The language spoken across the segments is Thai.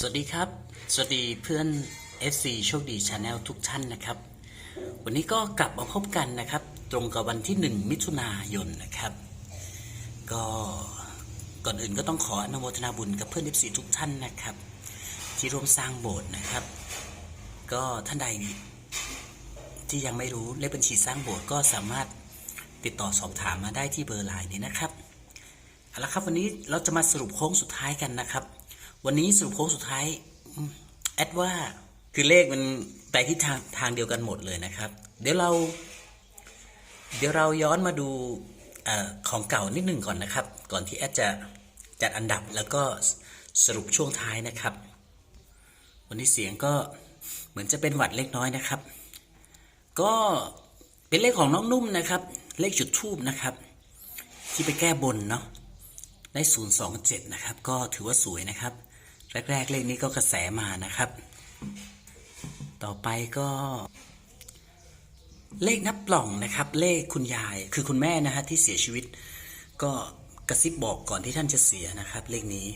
สวัสดีครับ สวัสดีเพื่อน FC โชคดีชาแนลทุกท่านนะครับ วันนี้ก็กลับมาพบกันนะครับ ตรงกับวันที่ 1 มิถุนายนนะครับ ก็ก่อนอื่นก็ต้องขออนุโมทนาบุญกับเพื่อน FC ทุกท่านนะครับ ที่ร่วมสร้างโบสถ์นะครับ ก็ท่านใดที่ยังไม่รู้เลขบัญชีสร้างโบสถ์ก็สามารถติดต่อสอบถามมาได้ที่เบอร์ไลน์นี้นะครับเอาละครับวันนี้เราจะมาสรุปโค้งสุดท้ายกันนะครับ วันนี้สรุปโค้งสุดท้ายแอดว่าคือเลขมันไปที่ทางทางเดียวกันหมดเลยนะครับ เดี๋ยวเรา เดี๋ยวเราย้อนมาดูออของเก่านิดหนึ่งก่อนนะครับ ก่อนที่แอดจะจัดอันดับแล้วก็สรุปช่วงท้ายนะครับ วันนี้เสียงก็เหมือนจะเป็นหวัดเล็กน้อยนะครับ ก็เป็นเลขของน้องนุ่มนะครับ เลขจุดทูบนะครับ ที่ไปแก้บนเนาะได้ 027 นะครับ ก็ถือว่าสวยนะครับ แรกๆเลขนี้ก็กระแสมานะครับ ต่อไปก็ เลขนับปล่องนะครับ เลขคุณยายคือคุณแม่นะฮะที่เสียชีวิต ก็กระซิบบอกก่อนที่ท่านจะเสียนะครับ เลขนี้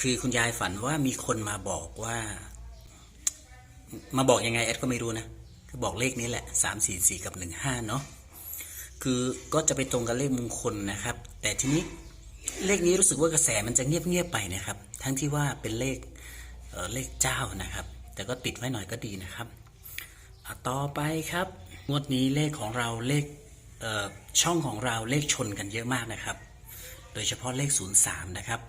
คือคุณยายฝันว่ามีคนมาบอกว่า มาบอกยังไงแอดก็ไม่รู้นะก็บอกเลขนี้แหละ3 4 4กับ1 5เนาะคือก็จะไปตรงกับเลขมงคลนะครับ แต่ทีนี้ เลขนี้รู้สึกว่ากระแสมันจะเงียบๆไปนะครับ ทั้งที่ว่าเป็นเลขเเลขเจ้านะครับ แต่ก็ติดไว้หน่อยก็ดีนะครับอะต่อไปครับงวดนี้เลขของเราเลขเช่องของเราเลขชนกันเยอะมากนะครับ โดยเฉพาะเลข 03 นะครับ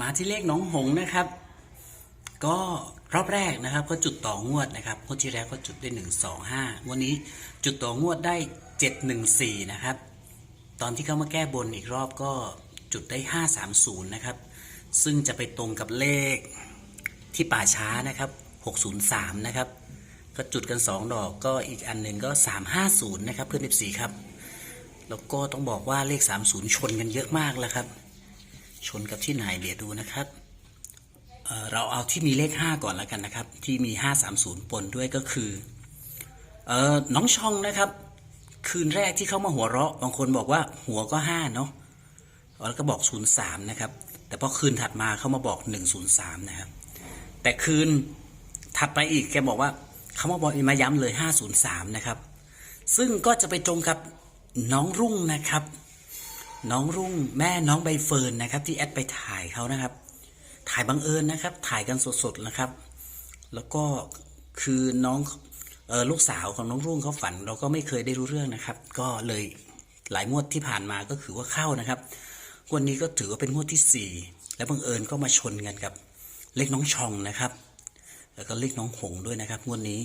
มาที่เลขน้องหงนะครับ ก็รอบแรกนะครับก็จุดต่องวดนะครับงวดที่แล้วก็จุดได้หนึ่งสองห้าวดนี้จุดต่องวดได้เจ็ดหนึ่งสี่นะครับ ตอนที่เขามาแก้บนอีกรอบก็จุดได้ห้าสามศูนย์นะครับ ซึ่งจะไปตรงกับเลขที่ป่าช้านะครับหกศูนย์สามนะครับ ก็จุดกันสองดอกก็อีกอันหนึ่งก็สามห้าศูนย์นะครับ เพื่อนเอฟซีครับ แล้วก็ต้องบอกว่าเลขสามศูนย์ชนกันเยอะมากแล้วครับ ชนกับที่ไหนเดี๋ยวดูนะครับเเราเอาที่มีเลข 5 ก่อนแล้วกันนะครับ ที่มี 530 ปนด้วยก็คือเออน้องชองนะครับ คืนแรกที่เขามาหัวเราะบางคนบอกว่าหัวก็5เนาะแล้วก็บอก03นย์สามนะครับ แต่พอคืนถัดมาเขามาบอก103นย์สามนะครับ แต่คืนถัดไปอีกแกบอกว่าเขามาบอกมาย้ำเลย503นย์สามนะครับ ซึ่งก็จะไปตรงกับน้องรุ่งนะครับ น้องรุ่งแม่น้องใบเฟิร์นนะครับ ที่แอดไปถ่ายเขานะครับ ถ่ายบังเอิญนะครับ ถ่ายกันสดๆนะครับ แล้วก็คือน้อง ลูกสาวของน้องรุ่งเขาฝัน เราก็ไม่เคยได้รู้เรื่องนะครับ ก็เลยหลายงวดที่ผ่านมาก็คือว่าเข้านะครับงวันนี้ก็ถือว่าเป็นงวดที่สี่และบังเอิญก็มาชนกันกับเลขน้องชองนะครับ แล้วก็เลขน้องหงด้วยนะครับงวดนี้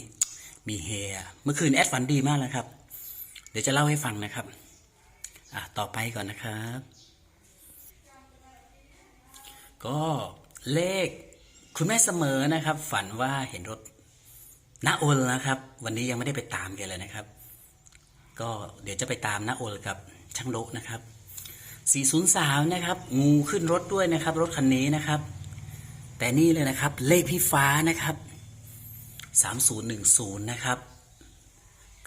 มีเฮอเมื่อคืนแอดฝันดีมากนะครับ เดี๋ยวจะเล่าให้ฟังนะครับอะต่อไปก่อนนะครับ ก็เลขคุณแม่เสมอนะครับ ฝันว่าเห็นรถ น้าโอลนะครับ วันนี้ยังไม่ได้ไปตามแกเลยนะครับ ก็เดี๋ยวจะไปตามน้าโอลกับช่างโลนะครับ 403 นะครับ งูขึ้นรถด้วยนะครับ รถคันนี้นะครับ แต่นี่เลยนะครับ เลขพี่ฟ้านะครับ 3010 นะครับ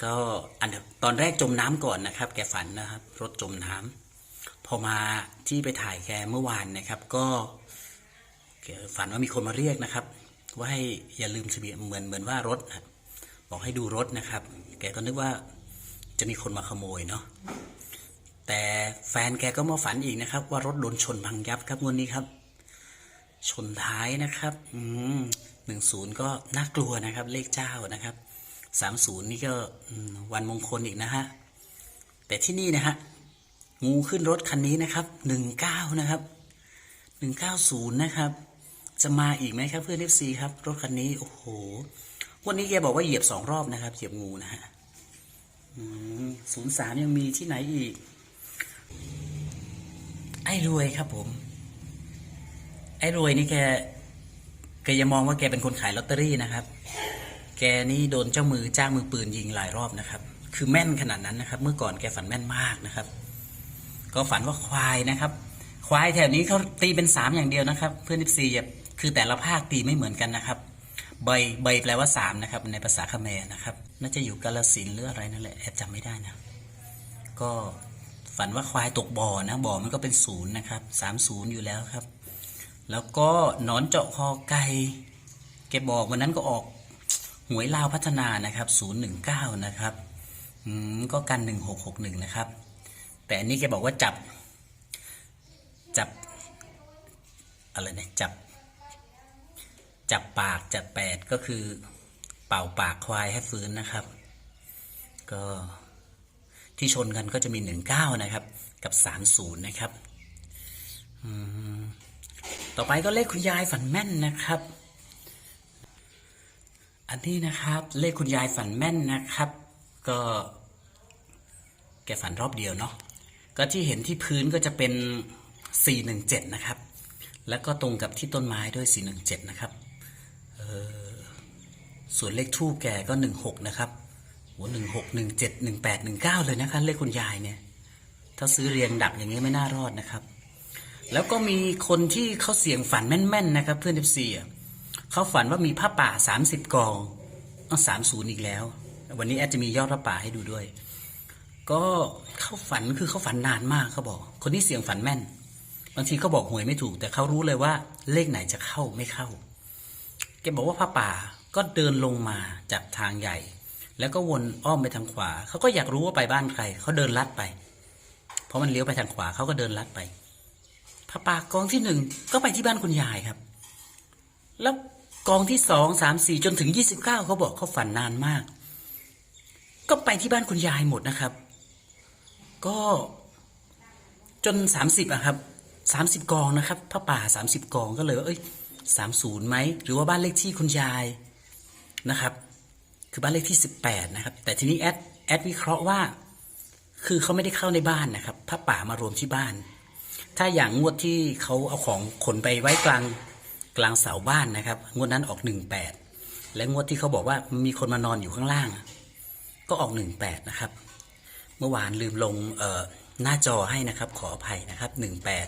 ก็อันตอนแรกจมน้ำก่อนนะครับ แกฝันนะครับ รถจมน้ำพอมาที่ไปถ่ายแกเมื่อวานนะครับ ก็ฝันว่ามีคนมาเรียกนะครับ ว่าให้อย่าลืมทะเบียนเหมือนเหมือนว่ารถบอกให้ดูรถนะครับ แกก็นึกว่าจะมีคนมาขโมยเนาะแต่แฟนแกก็มาฝันอีกนะครับ ว่ารถโดนชนพังยับครับงวดนี้ครับ ชนท้ายนะครับ อืมหนึ่งศูนย์ก็น่ากลัวนะครับ เลขเจ้านะครับสามศูนย์นี่ก็วันมงคลอีกนะฮะแต่ที่นี่นะฮะงูขึ้นรถคันนี้นะครับหนึ่งเก้านะครับหนึ่งเก้าศูนย์นะครับ จะมาอีกไหมครับเพื่อนเอฟซีครับ รถคันนี้ โอ้โห วันนี้แกบอกว่าเหยียบสองรอบนะครับ เหยียบงูนะฮะศูนย์สามยังมีที่ไหนอีก ไอ้รวยครับผม ไอ้รวยนี่แกแกอย่ามองว่าแกเป็นคนขายลอตเตอรี่นะครับ แกนี่โดนเจ้ามือจ้างมือปืนยิงหลายรอบนะครับ คือแม่นขนาดนั้นนะครับ เมื่อก่อนแกฝันแม่นมากนะครับ ก็ฝันว่าควายนะครับ ควายแถวนี้เขาตีเป็นสามอย่างเดียวนะครับ เพื่อนทิซี คือแต่ละภาคตีไม่เหมือนกันนะครับ ใบใบแปลว่าสามนะครับ ในภาษาเขมรนะครับ น่าจะอยู่กาลสินหรืออะไรนั่นแหละแอบจำไม่ได้นะ ก็ฝันว่าควายตกบ่อนะบ่อมันก็เป็นศูนย์นะครับสามศูนย์อยู่แล้วครับ แล้วก็นอนเจาะคอไก่แกบอกวันนั้นก็ออกหวยลาวพัฒนานะครับ019นะครับอืมก็กัน1661นะครับ แต่อันนี้แกบอกว่าจับ จับ อะไรนะจับ จับปากจับแปดก็คือ เป่าปากควายให้ฟื้นนะครับ ก็ที่ชนกันก็จะมี19นะครับ กับ30นย์นะครับต่อไปก็เลขคุณยายฝันแม่นนะครับ อันนี้นะครับ เลขคุณยายฝันแม่นนะครับ ก็แกฝันรอบเดียวเนาะก็ที่เห็นที่พื้นก็จะเป็น 417 นะครับ แล้วก็ตรงกับที่ต้นไม้ด้วย 417 นะครับ ส่วนเลขทูบแกก็16นะครับโห16 17 18 19เจ็ดหนึ่งแปดหนึ่งเก้าเลยนะครับเลขคุณยายเนี่ย ถ้าซื้อเรียงดักอย่างนี้ไม่น่ารอดนะครับ แล้วก็มีคนที่เขาเสี่ยงฝันแม่นๆนะครับ เพื่อนเอฟซีเขาฝันว่ามีผ้าป่า30กองต้องสามศูนย์อีกแล้ว วันนี้แอดจะมียอดผ้าป่าให้ดูด้วย ก็เขาฝันคือเขาฝันนานมากเขาบอก คนที่เสี่ยงฝันแม่น บางทีเขาบอกหวยไม่ถูก แต่เขารู้เลยว่าเลขไหนจะเข้าไม่เข้าแกบอกว่าผ้าป่า ก็เดินลงมาจากทางใหญ่ แล้วก็วนอ้อมไปทางขวา เขาก็อยากรู้ว่าไปบ้านใคร เขาเดินลัดไป เพราะมันเลี้ยวไปทางขวาเขาก็เดินลัดไปพระป่ากองที่หนึ่งก็ไปที่บ้านคุณยายครับ แล้วกองที่สองสามสี่จนถึงยี่สิบเก้าเขาบอกเขาฝันนานมาก ก็ไปที่บ้านคุณยายหมดนะครับ ก็จนสามสิบอะครับสามสิบกองนะครับพระป่าสามสิบกองก็เลยว่าเอ้ยสามศูนย์ไหมหรือว่าบ้านเลขที่คุณยาย นะครับ คือบ้านเลขที่สิบแปดนะครับ แต่ทีนี้แอดแอดวิเคราะห์ว่า คือเขาไม่ได้เข้าในบ้านนะครับพระป่ามารวมที่บ้าน ถ้าอย่างงวดที่เขาเอาของขนไปไว้กลางกลางเสาบ้านนะครับ งวดนั้นออกหนึ่งแปดและงวดที่เขาบอกว่ามีคนมานอนอยู่ข้างล่าง ก็ออกหนึ่งแปดนะครับ เมื่อวานลืมลงเอ่อหน้าจอให้นะครับ ขออภัยนะครับหนึ่งแปด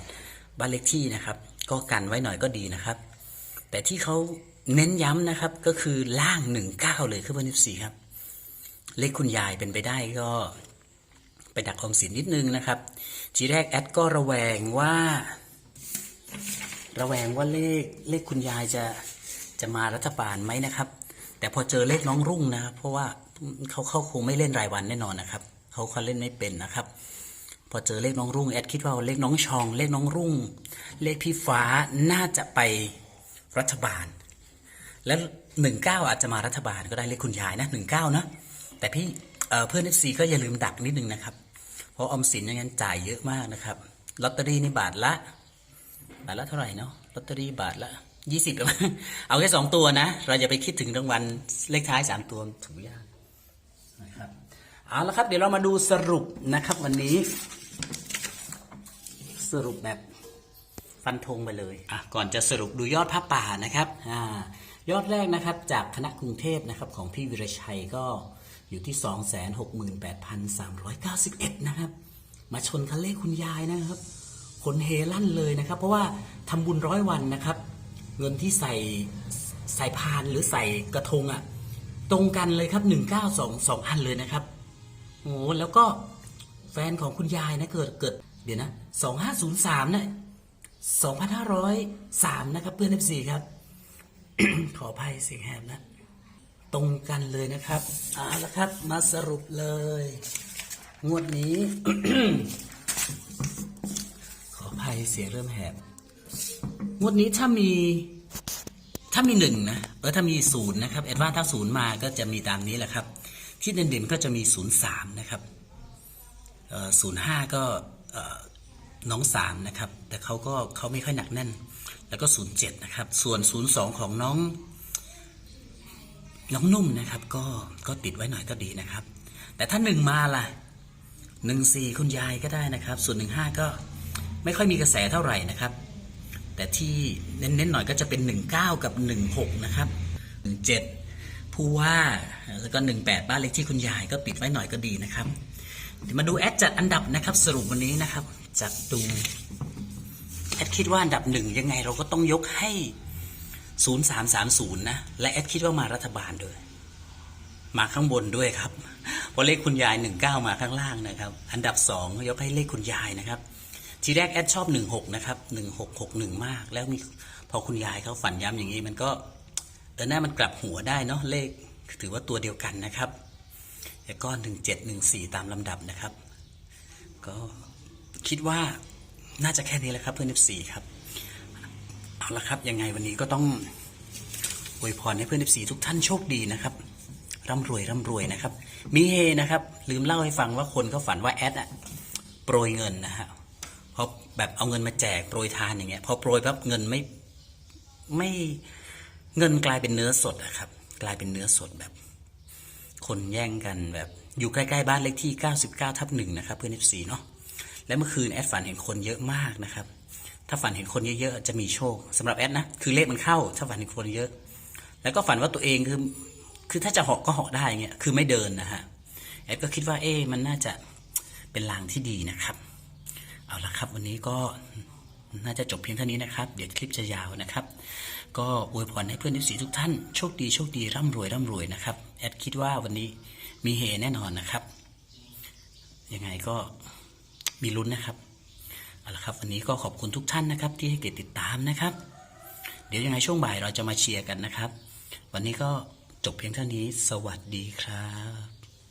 บ้านเลขที่นะครับ ก็กันไว้หน่อยก็ดีนะครับ แต่ที่เขา เน้นย้ำนะครับก็คือล่างหนึ่งเก้าเลยคือวันที่สี่ครับ เลขคุณยายเป็นไปได้ก็ไปดักออมสินนิดนึงนะครับ ทีแรกแอดก็ระแวงว่า ระแวงว่าเลขเลขคุณยายจะจะมารัฐบาลไหมนะครับ แต่พอเจอเลขน้องรุ่งนะครับ เพราะว่าเขาเขาคงไม่เล่นรายวันแน่นอนนะครับเขาเขาเล่นไม่เป็นนะครับ พอเจอเลขน้องรุ่งแอดคิดว่าเลขน้องชอง เลขน้องรุ่ง เลขพี่ฟ้าน่าจะไปรัฐบาล แล้วหนึ่งเก้าอาจจะมารัฐบาลก็ได้เลขคุณยายนะหนึ่งเก้านะแต่พี่เเพื่อนเอฟซีก็อย่าลืมดักนิดนึงนะครับ เพราะออมสินอยังงั้นจ่ายเยอะมากนะครับลอตเตอรี่นี่บาทละบาทละเท่าไหร่เนาะลอตเตอรี่บาทละยี่สิบเอาแค่สองตัวนะ เราอย่าไปคิดถึงรางวัลเลขท้ายสามตัวถูกยากนะครับเอาละครับเดี๋ยวเรามาดูสรุปนะครับวันนี้ สรุปแบบฟันธงไปเลยอะก่อนจะสรุปดูยอดผ้าป่านะครับอ่า ยอดแรกนะครับจากคณะกรุงเทพนะครับของพี่วิรชัยก็อยู่ที่ 268,391 นะครับ มาชนคันเลขคุณยายนะครับ คนเฮลั่นเลยนะครับ เพราะว่าทำบุญร้อยวันนะครับ เงินที่ใส่ใส่พานหรือใส่กระทงอะ่ะ ตรงกันเลยครับ 192 2อันเลยนะครับโอ้แล้วก็แฟนของคุณยายนะเกิดเกิดเดี๋ยวนะ 2503นะ2503 นะครับเพื่อน FC ครับ ขออภัยเสียงแหบนะ ตรงกันเลยนะครับเอาละครับ มาสรุปเลย งวดนี้ ขออภัยเสียงเริ่มแหบ งวดนี้ถ้ามี ถ้ามีหนึ่งนะเออถ้ามีศูนย์นะครับแอดว่าถ้าศูนย์มาก็จะมีตามนี้แหละครับ ที่เด่นๆก็จะมีศูนย์สามนะครับศูนย์ห้าก็น้องสามนะครับ แต่เขาก็เขาไม่ค่อยหนักแน่น แล้วก็ศูนย์เจ็ดนะครับ ส่วนศูนย์สองของน้อง น้องนุ่มนะครับ ก็ก็ติดไว้หน่อยก็ดีนะครับ แต่ถ้าหนึ่งมาล่ะหนึ่งสี่คุณยายก็ได้นะครับ ส่วนหนึ่งห้าก็ไม่ค่อยมีกระแสเท่าไหร่นะครับ แต่ที่เน้นๆหน่อยก็จะเป็น19กับ16นะครับ17ผู้ว่าแล้วก็18บ้านเล็กที่คุณยายก็ปิดไว้หน่อยก็ดีนะครับมาดูแอดจัดอันดับนะครับ สรุปวันนี้นะครับจัดดู แอดคิดว่าอันดับหนึ่งยังไงเราก็ต้องยกให้ 0330 นะ และแอดคิดว่ามารัฐบาลด้วย มาข้างบนด้วยครับเพราะเลขคุณยาย 19 มาข้างล่างนะครับ อันดับ 2 ยกให้เลขคุณยายนะครับ ทีแรกแอดชอบหนึ่งหกนะครับหนึ่งหกหกหนึ่งมาก แล้วมีพอคุณยายเขาฝันย้ำอย่างนี้ มันก็เออหน้ามันกลับหัวได้เนาะเลขถือว่าตัวเดียวกันนะครับแล้วก็หนึ่งเจ็ดหนึ่งสี่ตามลำดับนะครับ ก็คิดว่า น่าจะแค่นี้แหละครับเพื่อน F4 ครับ เอาละครับ ยังไงวันนี้ก็ต้องอวยพรให้เพื่อน F4 ทุกท่านโชคดีนะครับร่ำรวยร่ำรวยนะครับ มีเฮนะครับ ลืมเล่าให้ฟังว่าคนเขาฝันว่าแอดอะโปรยเงินนะฮะพอแบบเอาเงินมาแจกโปรยทานอย่างเงี้ยพอโปรยปั๊บเงินไม่ไม่เงินกลายเป็นเนื้อสดอะครับ กลายเป็นเนื้อสดแบบ คนแย่งกันแบบอยู่ใกล้ ๆ บ้านเลขที่ 99ทับหนึ่งนะครับ เพื่อน F4 เนาะ และเมื่อคืนแอดฝันเห็นคนเยอะมากนะครับ ถ้าฝันเห็นคนเยอะๆจะมีโชคสำหรับแอดนะคือเลขมันเข้า ถ้าฝันเห็นคนเยอะ แล้วก็ฝันว่าตัวเองคือคือถ้าจะเหาะก็เหาะได้เงี้ยคือไม่เดินนะฮะแอดก็คิดว่าเอ๊มันน่าจะเป็นลางที่ดีนะครับ เอาละครับ วันนี้ก็น่าจะจบเพียงเท่านี้นะครับ เดี๋ยวคลิปจะยาวนะครับ ก็อวยพรให้เพื่อนที่สีทุกท่านโชคดีโชคดีร่ำรวยร่ำรวยนะครับแอดคิดว่าวันนี้มีเฮแน่นอนนะครับ ยังไงก็ มีลุ้นนะครับเอาละครับ วันนี้ก็ขอบคุณทุกท่านนะครับ ที่ให้เกียรติติดตามนะครับ เดี๋ยวยังไงช่วงบ่ายเราจะมาเชียร์กันนะครับ วันนี้ก็จบเพียงเท่านี้ สวัสดีครับ